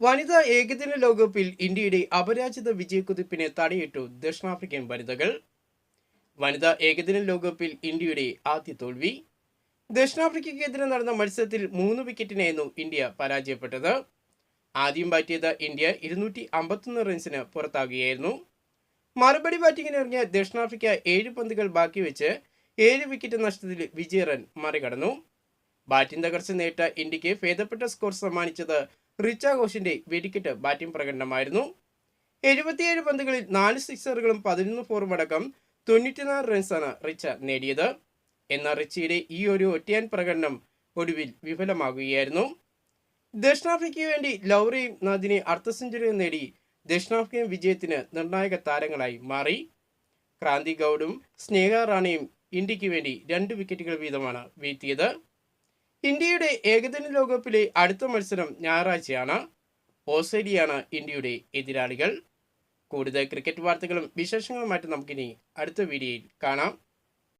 വനിതാ ഏകദിന ലോകകപ്പിൽ ഇന്ത്യയുടെ അപരാജിത വിജയക്കുതിപ്പിനെ തടയിട്ടു ദക്ഷിണാഫ്രിക്കൻ വനിതകൾ. വനിതാ ഏകദിന ലോകകപ്പിൽ ഇന്ത്യയുടെ ആദ്യ തോൽവി. ദക്ഷിണാഫ്രിക്കയ്ക്കെതിരെ നടന്ന മത്സരത്തിൽ മൂന്ന് വിക്കറ്റിനായിരുന്നു ഇന്ത്യ പരാജയപ്പെട്ടത്. ആദ്യം ബാറ്റ് ചെയ്ത ഇന്ത്യ ഇരുന്നൂറ്റി അമ്പത്തൊന്ന് റൺസിന് പുറത്താകുകയായിരുന്നു. മറുപടി ബാറ്റിംഗിന് ഇറങ്ങിയ ദക്ഷിണാഫ്രിക്ക ഏഴ് പന്തുകൾ ബാക്കി വെച്ച് ഏഴ് വിക്കറ്റ് നഷ്ടത്തിൽ വിജയ റൺ മറികടന്നു. ബാറ്റിംഗ് തകർച്ച നേരിട്ട ഇന്ത്യയ്ക്ക് ഭേദപ്പെട്ട സ്കോർ സമ്മാനിച്ചത് റിച്ച ഘോഷിന്റെ വെടിക്കെട്ട് ബാറ്റിംഗ് പ്രകടനമായിരുന്നു. എഴുപത്തിയേഴ് പന്തുകളിൽ നാല് സിക്സറുകളും പതിനൊന്ന് ഫോറും അടക്കം തൊണ്ണൂറ്റിനാല് റൺസാണ് റിച്ച നേടിയത്. എന്നാൽ റിച്ചയുടെ ഈ ഒരു ഒറ്റയാൻ പ്രകടനം ഒടുവിൽ വിഫലമാകുകയായിരുന്നു. ദക്ഷിണാഫ്രിക്കയ്ക്ക് വേണ്ടി ലൗറയും നദിനെ അർദ്ധ സെഞ്ചുറിയും നേടി ദക്ഷിണാഫ്രിക്കൻ വിജയത്തിന് നിർണായക താരങ്ങളായി മാറി. ക്രാന്തി ഗൗഡും സ്നേഹ റാണിയും ഇന്ത്യയ്ക്ക് വേണ്ടി രണ്ട് വിക്കറ്റുകൾ വീതമാണ് വീഴ്ത്തിയത്. ഇന്ത്യയുടെ ഏകദിന ലോകകപ്പിലെ അടുത്ത മത്സരം ഞായറാഴ്ചയാണ്. ഓസ്ട്രേലിയയാണ് ഇന്ത്യയുടെ എതിരാളികൾ. കൂടുതൽ ക്രിക്കറ്റ് വാർത്തകളും വിശേഷങ്ങളുമായിട്ട് നമുക്കിനി അടുത്ത വീഡിയോയിൽ കാണാം.